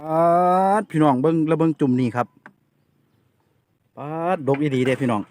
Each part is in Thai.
ปาดพี่น้องเบิ้งแล้วเบิ้งจุ่มนี่ครับปาดดกอีดีเด้พี่น้อง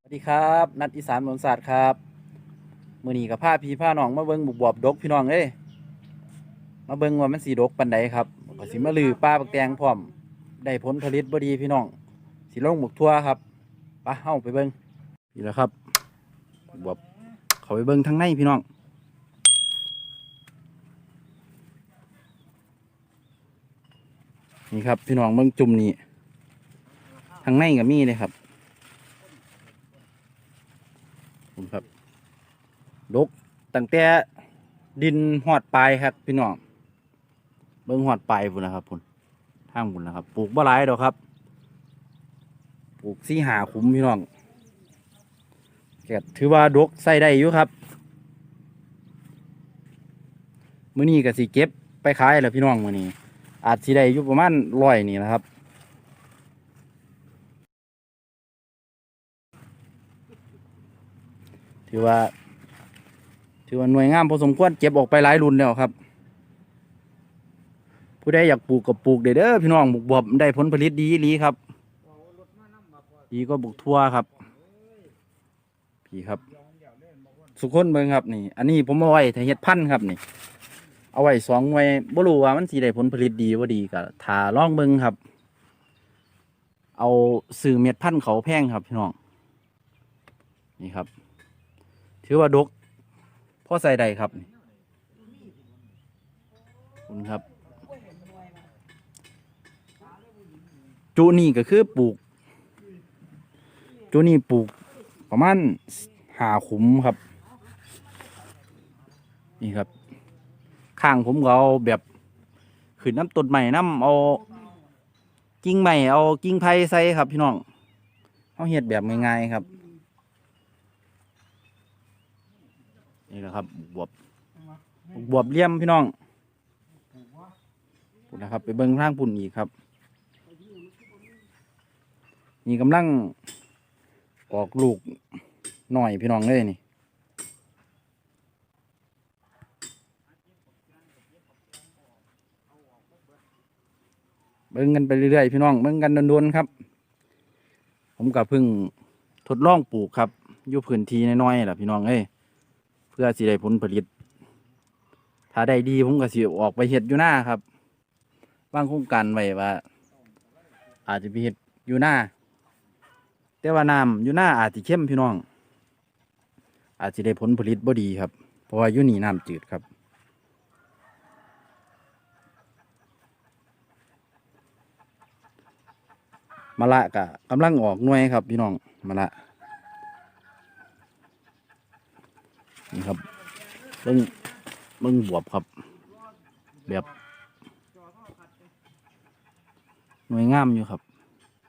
สวัสดีครับ นัดอีสานมนศาสตร์ครับ มื่อนี้กับผ้าพีผ้าน้องมาเบิ้งบุบบอบดกพี่น้องเอ้ยมาเบิ้งว่ามันสีดกปันใดครับก็สิมาลือป้าบักแตงพร้อมได้ผลผลิตบ่ดีพี่น้องสิลงหมกทั่วครับไปเฮ้าไปเบิ้งนี่แหละครับบวบเขาไปเบิ้งทางในพี่น้องนี่ครับพี่น้องเบิ้งจุ่มนี่ทางในก็มีเลยครับผมครับ ดกตั้งแต่ดินหอดปลายครับพี่น้องเบิ้งหอดปลายพุ่นนะครับพุ่นทางพุ่นนะครับปลูกบ่หลายดอกครับปลูกซี่หาคุ้มพี่น้องแกถือว่าดกใส่ได้อยู่ครับมื้อนี้ก็สิเก็บไปขายแล้วพี่น้องมื้อนี้ อาจสิได้อยู่ประมาณร้อยนี่นะครับถือว่า ถือว่าหน่วยงามพอสมควรเก็บออกไปหลายรุ่นแล้วครับ ผู้ใดอยากปลูกกับปลูกเด้อพี่น้องบุกบวบได้ผลผลิตดีลีครับ ดีก็บุกทั่วครับพี่ครับ สุขคนเบิงครับนี่ อันนี้ผมเอาไว้ถ้าเฮ็ดพันธุ์ครับนี่ เอาไว้สองหน่วยบ่รู้ว่ามันสิได้ผลผลิตดีบ่าดีก็ถ้าลองเบิงครับ เอาซื้อเม็ดพันธุ์เขาแพงครับพี่น้องนี่ครับ ถือว่าดก พ่อใส่ใดครับคุณครับ จูนี่ก็คือปลูก จูนี่ปลูกประมาณหาขุมครับ นี่ครับ ข้างผมก็เอาแบบขึ้นน้ำต้นใหม่น้ำเอากิ่งใหม่เอากิ่งไผ่ใส่ครับพี่น้องเอาเห็ดแบบง่ายๆครับ นี่แหละครับบวบบวบเลี่ยมพี่น้องปุ่นนะครับ ไปเบิ้งร่างปุ่นอีกครับ นี่กำลังออกลูกหน่อยพี่น้องเลยนี่เบิ้งกันไปเรื่อยๆพี่น้องเบิ้งกันโดนๆครับ ผมกับพึ่งทดลองปลูกครับอยู่พื้นที่น้อยๆแหละพี่น้องเอ้ย เพื่อสิได้ผลผลิต ถ้าได้ดีผมก็สิออกไปเห็ดอยู่หน้าครับวางโครงการไว้ว่า อาจจะไปเห็ดอยู่หน้า แต่ว่าน้ำอยู่หน้าอาจจะเข้มพี่น้อง อาจจะได้ผลผลิตบ่ดีครับ เพราะว่าอยู่นี่น้ำจืดครับมะละกะกำลังออกหน่วยครับพี่น้องมะละ นี่ครับเบิ้งเบิ้งบวบครับ แบบหน่วยงามอยู่ครับ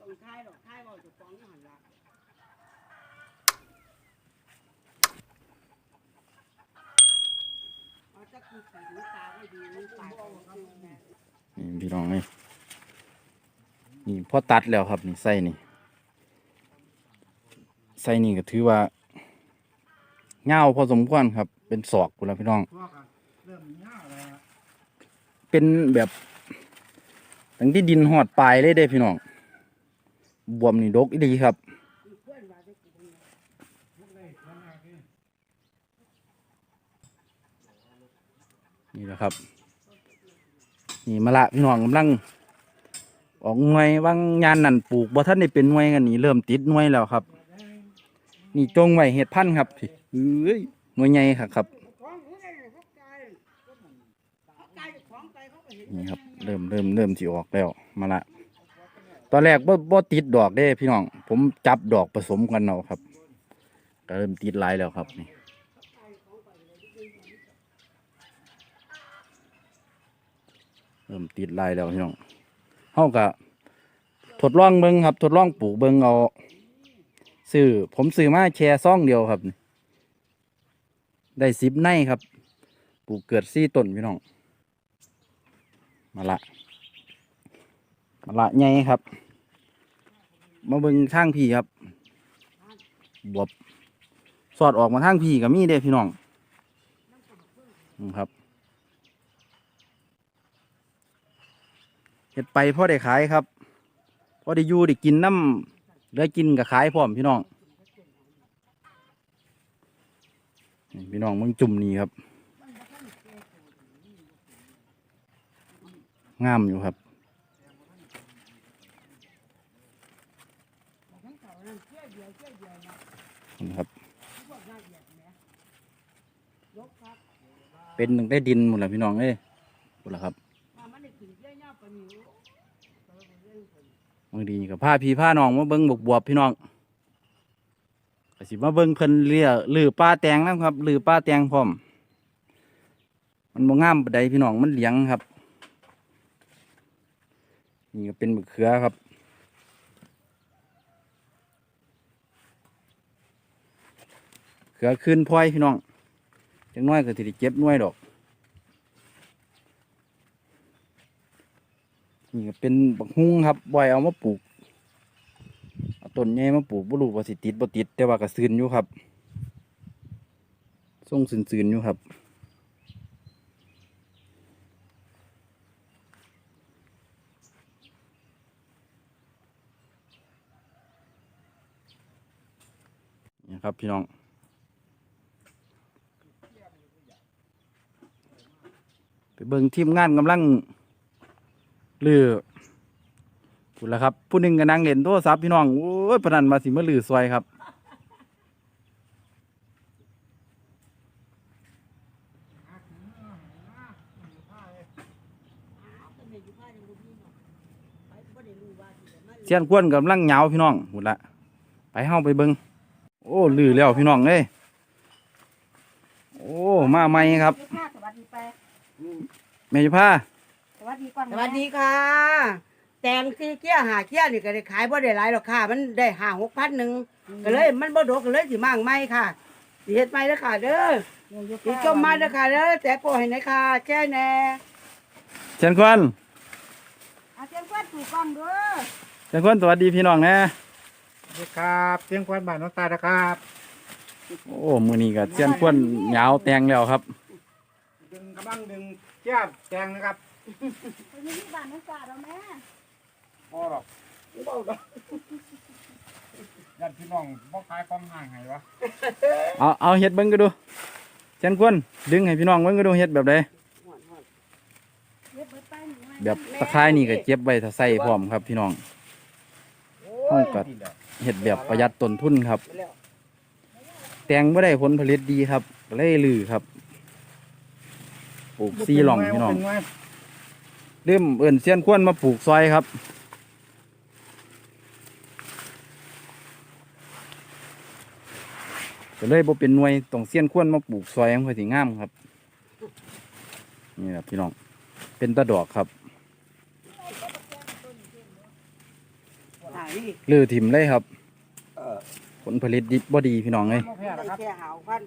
ต้องท้ายดอกท้ายบ่จุกองอยู่หั่นล่ะเอาจักคือสีหูตาไม่ดีหูปากก็บ่ดีแม่นี่พี่น้องนี่นี่พอตัดแล้วครับนี่ใส่นี่ใส่นี่ก็ถือว่า เงาพอสมควรครับ เป็นศอกพุ่นแล้วพี่น้อง เป็นแบบตั้งที่ดินหอดปลายเลยเด้พี่น้องบวมนี่ดกอีดีครับนี่แหละครับ นี่มะละพี่น้องกำลัง ออกหน่วยว่างยานนั่นปลูกบ่ท่านได้เป็นหน่วยกันนี่เริ่มติดหน่วยแล้วครับ นี่จงไว้เห็ดพันธุ์ครับพี่ เอ้ยหน่วยใหญ่ครับครับนี่ครับเริ่มเริ่มเริ่มสิออกแล้วมะละตอนแรกบ่บ่ติดดอกเด้พี่น้อง ผมจับดอกผสมกันเอาครับ ก็เริ่มติดลายแล้วครับนี่เริ่มติดลายแล้วพี่น้องเฮาก็ทดลองเบิ่งครับ ทดลองปลูกเบิ่งเอาซื้อผมซื้อมาแค่ซองเดียวครับนี่ ได้สิบในครับ ปลูกเกิดซี่ต้นพี่น้อง มาละ มาละใหญ่ครับ มาเบิ่งทางพี่ครับ บวบ สอดออกมาทางพี่ก็มีเด้พี่น้องครับเฮ็ดไปพ่อได้ขายครับพ่อได้อยู่ได้กินน้ำได้กินกับขายพร้อมพี่น้อง นี่พี่น้องมึงจุ่มนี่ครับ งามอยู่ครับนี่ครับ เป็นหนึ่งได้ดินหมดแล้วพี่น้องเอ้ยหมดแล้วครับบางทีกับผ้าพีผ้าน้องมาเบิ้งบวบบวบๆพี่น้อง ก็สิมาเบิ้งเพิ่นเลี้ยลือป้าแตงนะครับลือป้าแตงพร้อม มันบ่งามปานใดพี่น้องมันเหลียงครับ นี่ก็เป็นมะเขือครับเขือขึ้นพลอยพี่น้องจังน้อยก็สิได้เก็บน่วยดอกนี่ก็เป็นบักฮุ้งครับบ่อยเอามาปลูก เอาต้นใหญ่มาปลูกบ่รู้ว่าสิติดบ่ติด แต่ว่าก็ซื่นอยู่ครับทรงซื่นๆอยู่ครับนี่ครับพี่น้องไปเบิ่งทีมงานกำลังเลือ พูดแล้วครับ ผู้หนึ่งก็นั่งเล่นโทรศัพท์พี่น้องโอ้ยพนันมาสิมาลือซอยครับ เสียนควนกำลังเหงาพี่น้องหมดละไปเฮาไปเบิงโอ้ลือแล้วพี่น้องเอ้ยโอ้มาใหม่ครับสวัสดีไปแม่ยผ้าสวัสดีก่อนสวัสดีค่ะแตงที่เกี้ยหาเกี้ยนี่ก็ได้ขายบ่ได้หลายหรอกค่ะ มันได้หาหกพันหนึ่งก็เลย มันบ่ดกก็เลยสิมางไม่ค่ะสิเฮ็ดไม่เด้อค่ะ เด้อสิชมมาเด้อค่ะเด้อแต่โปรให้หนะค่ะแค่แน่เสียนควนอาเจียงกวนถูกกล้องเด้อเสียนควนสวัสดีพี่น้องนะสวัสดีครับเสียงควันบ้านน้องตานะครับโอ้มือนี้ก็เสียนควนเหงาแตงแล้วครับดึงกำลังดึงเจ้าแจงนะครับ ไปมีที่บ้านน้องจ่าเราแม่ พอหรอกยันพี่น้องบ่ขายความห่างไงวะเอาเอาเฮ็ดเบิ้งก็ดูเสียนควนดึงให้พี่น้องเบิ้งก็ดูเฮ็ดแบบใดเย็บเบิดไปหนูให้แบบตะไคร้นี่ก็เจ็บไว้ถ้าใส่พร้อมครับพี่น้องห้องกัดเฮ็ดแบบประหยัดต้นทุนครับแล้วแตงไม่ได้ผลผลิตดีครับก็เลยลือครับปลูกซีหล่องพี่น้องเป็นไงเริ่มเอิ่นเสี้ยนควนมาปลูกซอยครับ ก็เลยบ่เป็นหน่วยต้องเสี้ยนควนมาปลูกซอยมันค่อยสิงามครับ นี่แหละพี่น้อง เป็นตะดอกครับหานี่ลือถิ่มเลยครับผลผลิตดิบบ่ดีพี่น้องเลยบ่แพ้ได้นะครับแค่หาหกพัน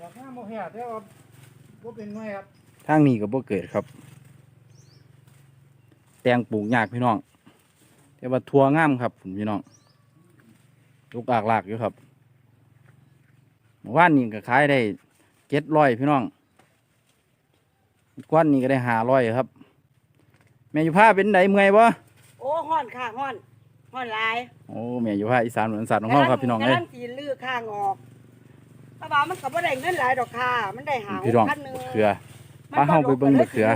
ดอกหน้าบ่แพ้แต่ว่าบ่เป็นไงครับทางนี้ก็บ่เกิดครับ แตงปลูกยากพี่น้องแต่ว่าทั่วงามครับพี่น้องลูกอากลากอยู่ครับเมื่อ วานนี้ก็ขายได้เจ็ดร้อยพี่น้องกวันนี้ก็ได้ห้าร้อยครับ แม่อยู่ผ้าเป็นไดเมื่อยบ่โอ้ฮ้อนค่ะฮ้อนฮ้อนหลายโอ้แม่อยู่ผ้าอีสานเหมือนสัตว์ของเราครับพี่น้องเอ้ยกำลังสิลื้อข้างออกเพราะว่ามันก็บ่ได้เงินหลายดอกค่ะมันได้หาหพี่กน้องพันหนึ่งเขือปลาเฮาไปเบิ่งบักเขือ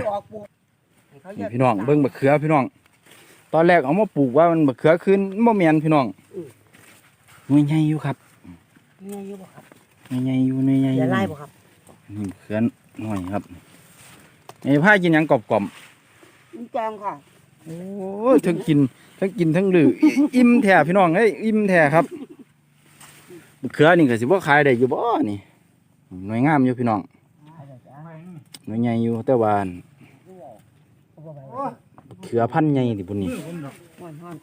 นี่พี่น้องเบิ่งบักเขือพี่น้อง ตอนแรกเอามาปลูกว่ามันบักเขือขึ้นบ่แม่นพี่น้องหน่วยใหญ่อยู่ครับเนี่ยอยู่บ่ครับหน่วย ใหญ่อยู่หน่วยใหญ่ออย่าไล่บ่ครับนี่บักเขือน้อยครับไอ้ผ้ากินหยังกรอบมันแจงค่ะๆโอ้ยทั้งกินทั้งกินทั้งลืออิอิ่มแท้พี่น้องเอ้ยอิ่มแท้ครับบักเขือนี่ก็สิบ่ขายได้อยู่บ่นี่หน่วยงามอยู่พี่น้องไม่หน่วยใหญ่อยู่แต่ว่าอันโอ้บักเขือพันธุ์ใหญ่ติพุ่นนี่ยผมดอกฮ้อนฮ้อน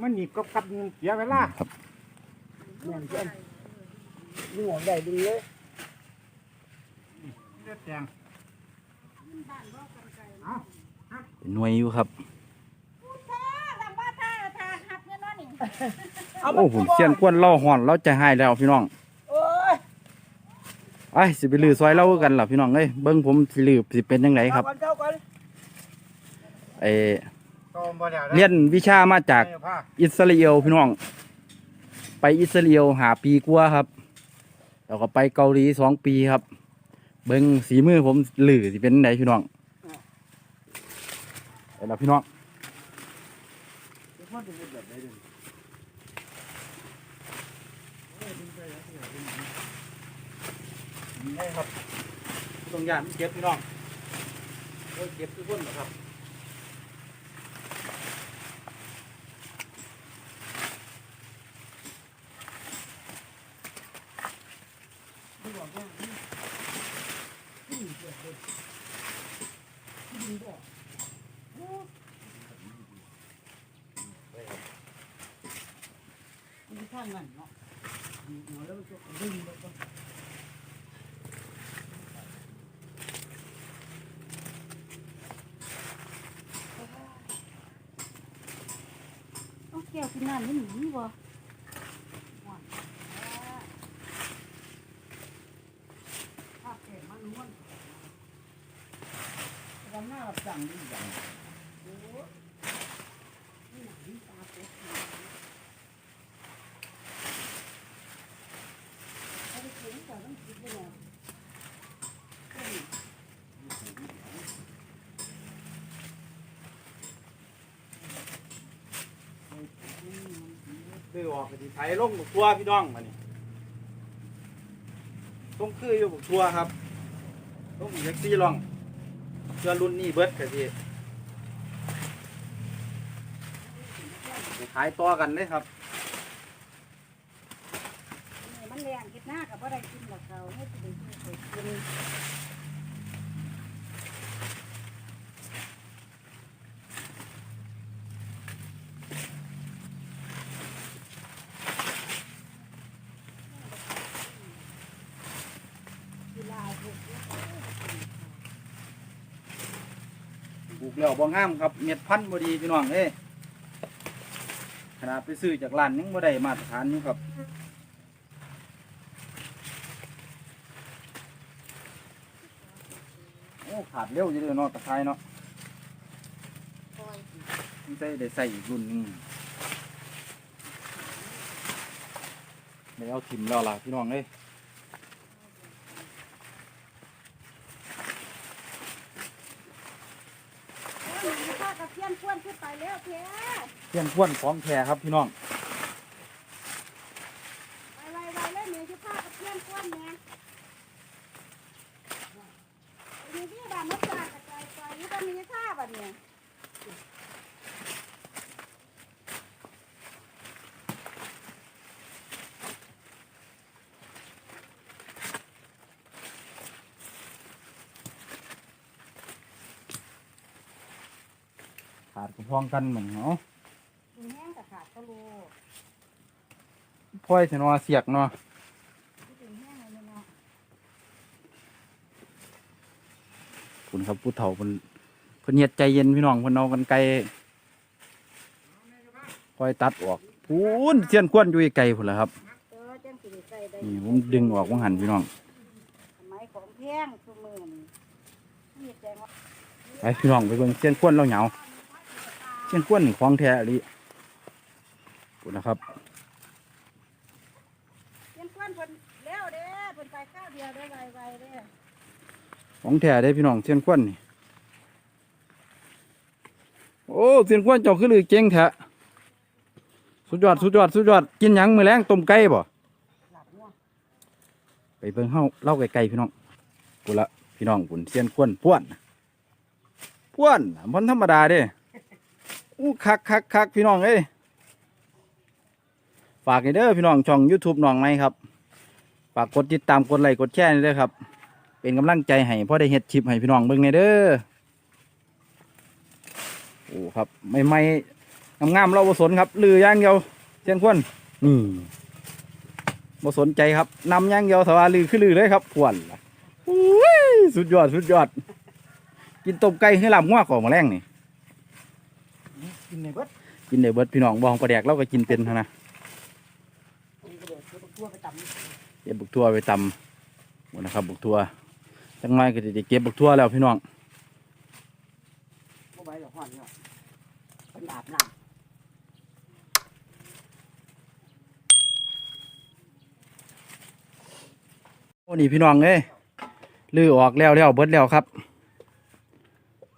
มันหนีบกับกับเสียเวลาครับ แม่นเจ้นดึงออกได้ดึงเลยเลือดแดงเป็นหน่วยอยู่ครับทำบ้านท่าทาหับเงินน้อยนี่เอามาโอ้ผมเสียนกวนเล่าห่อนเราจะหายแล้วพี่น้องโอ้ยไอ้สิไปลือซอยเล่ากันล่ะพี่น้องเอ้ยเบิ้งผมสิลือสิเป็นยังไงครับเจ้าก่อนเจ้าก่อนไอ้ก็บ่ได้เรียนวิชามาจากผ้าอิสราเอลพี่น้อง ไปอิสราเอลหาปีกว่าครับแล้วก็ไปเกาหลีสองปีครับ เบิ้งสีมือผมหลือสิเป็นไหนพี่น้องเอาล่ะพี่น้องนี่ครับตรงยานเก็บพี่น้องเก็บทุกคนนะครับ มีข้างนั่นเนาะหัวแล้วมันจะดึงแล้วก็ต้องแก้วกินน้ำนี่หนีบ่าพแก่มันม้วนกำ หน้าสั่งดีอย่างคือออกไปที่ไทยลงบุกทัวพี่น้องมานี่ต้องคืออยู่บุกทัวครับต้องมีแท็กซี่ลอง เพื่อรุ่นนี้เบิดกันทีไปขายต่อกันเลยครับ มันแรงกิดหน้ากับบ่ได้กินหรอกเขาให้สิได้กินไปกิน ปลูกแล้วบ่งามครับ เม็ดพันธุ์บ่ดีพี่น้องเอ้ยขนาดไปซื้อจากร้านยังบ่ได้มาตรฐานอยู่ครับโอ้ขาดเร็วอยู่เลยเนาะตะไคร้เนาะไม่ใช่ได้ใส่อีกรุ่นหนึงได้เอาถิ่มแล้วล่ะพี่น้องเอ้ย โอ้ยมันข้ากับ เพี้ยนควนขึ้นไปแล้วเพี้ยเทียนควนของแท้ครับพี่น้อง ไปไวๆเลยแม่สิพากับเพี้ยนควนแม่มีที่บ้านนกจากกระจายไปนี่ก็มีท่าบัดเนี่ย ขาดกระพองกันเหมือนเนาะดูแห้งกับขาดก็รู้พ่อยเสนอเสียกเนาะดูแห้งเลยเนาะคุณครับผู้เฒ่าเพิ่นเพิ่นเฮ็ดใจเย็นพี่น้องเพิ่นเอากันไกลค่อยตัดออกพูนเสียนควนอยู่ไกลพุ่นล่ะครับเออจังสิได้ใส่ได้นี่ผมดึงออกว่าหันพี่น้องสมัยของแพงซุมื้อนี้มีแจงว่า ไปพี่น้องไปเบิ่งเสียนควนเราเหงา เสียนควนนี่ของแท้อีหลีพุ่นนะครับเพี้ยนควนเพิ่นแล้วเด้อเพิ่นไปข้าวเดียวได้ไวๆเด้อของแท้ได้พี่น้องเสียนควนนี่โอ้เสียนควนเจ้าคือลือเก่งแท้สุดยอดสุดยอดสุดยอดกินหยังมื้อแรงต้มไก่บ่หลับง่วงไปเบิ่งเฮาเล่าไกลๆพี่น้องกูละพี่น้องปุ่นเซียนควนพ่วนพ่วนมันธรรมดาเด้ อู้คักคักคักพี่น้องเอ้ยฝากให้เด้อพี่น้องช่อง YouTube น้องไหมครับ ฝากกดติดตามกดไลค์กดแชร์นี่เด้อครับ เป็นกำลังใจให้พ่อได้เฮ็ดคลิปให้พี่น้องเบิ่งในเด้อโอ้ครับไม่ไม่งามๆเราบ่สนครับลืออย่างเดียวเซียนควนนี่บ่สนใจครับนำอย่างเดียวสว่าลือคือลือเลยครับพวนล่ะอุ้ยสุดยอดสุดยอด กินต้มไก่ให้ลาบงัวก่อนมาแรงนี่ กินในเบิดกินได้เบิดพี่น้องบ่ของปลาแดกเราก็กินเป็นเท่านะทั่วไปตเก็บบุกทั่วไปตำหมดนะครับบุกทั่วจังไรก็จะได้เก็บบุกทั่วแล้วพี่น้องำบ่ไหวหรอกฮ้อนเนาะเป็นอาบน้โอ้นี่พี่น้องเอ้ยลือออกแล้วแล้วเบิดแล้วครับ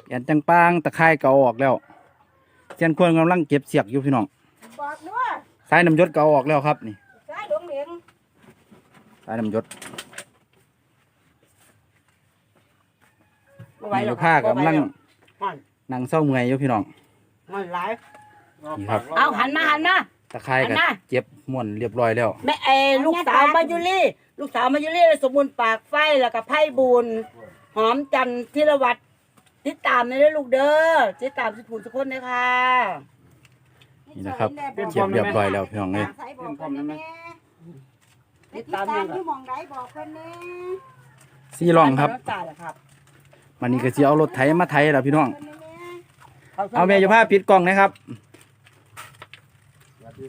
แอนจังปางตะไคร้เก่าออกแล้ว เซียนควรกำลังเก็บเสียกอยู่พี่น้องบอกด้วยสายน้ำยศเก่าออกแล้วครับนี่สายหลวงเหลียงสายน้ำยศำบ่ไหวนี่หรลูอกกผ้ากำลังฮ้อนนั่งเศร้าเมื่อยอยู่พี่น้องฮ้อนหลายนี่ครับ เอาหันมาหันมา ตะไคร้อัก็นน่ะ เจ็บม่วนเรียบร้อยแล้ว แม่เอลูกสาวมายุรีลูกสาวมายุรีสมบูรณ์ปากไฟแล้วก็ไพ่บุญหอมจันทร์ธีรวัตร ติดตามในเด้อลูกเด้อติดตามสิผูทุกคนเลยค่ะ นี่นะครับเจ็บเรียบร้อยแล้วพี่น้องเอ้ยสายบอกเพิ่นแน่ๆติดตามอยู่หมองใดบอกเพิ่นแน่ซี่รองครับจ่ายแล้วครับมันนี่ก็สิเอารถไถมาไถแล้วพี่น้อง เพิ่นแน่เอาแม่จะพาปิดกล้องนะครับ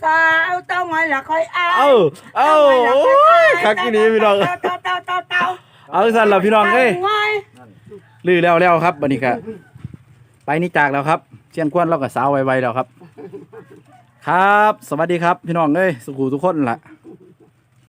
สาวเต้าไงล่ะค่อยเอาเอาเอาโอ้ยคักอีนี้พี่น้อง เต้าเต้าเต้าเต้าเต้าเอาสั่นแล้วพี่น้องเอ้ยเต้าไง ลือแล้วแล้วครับบันนี้ก็ไปนี่จากแล้วครับเชียนควนเราก็สาวไวๆแล้วครับ ครับ สวัสดีครับ พี่น้องเอ้ยสุขุทุกคนล่ะ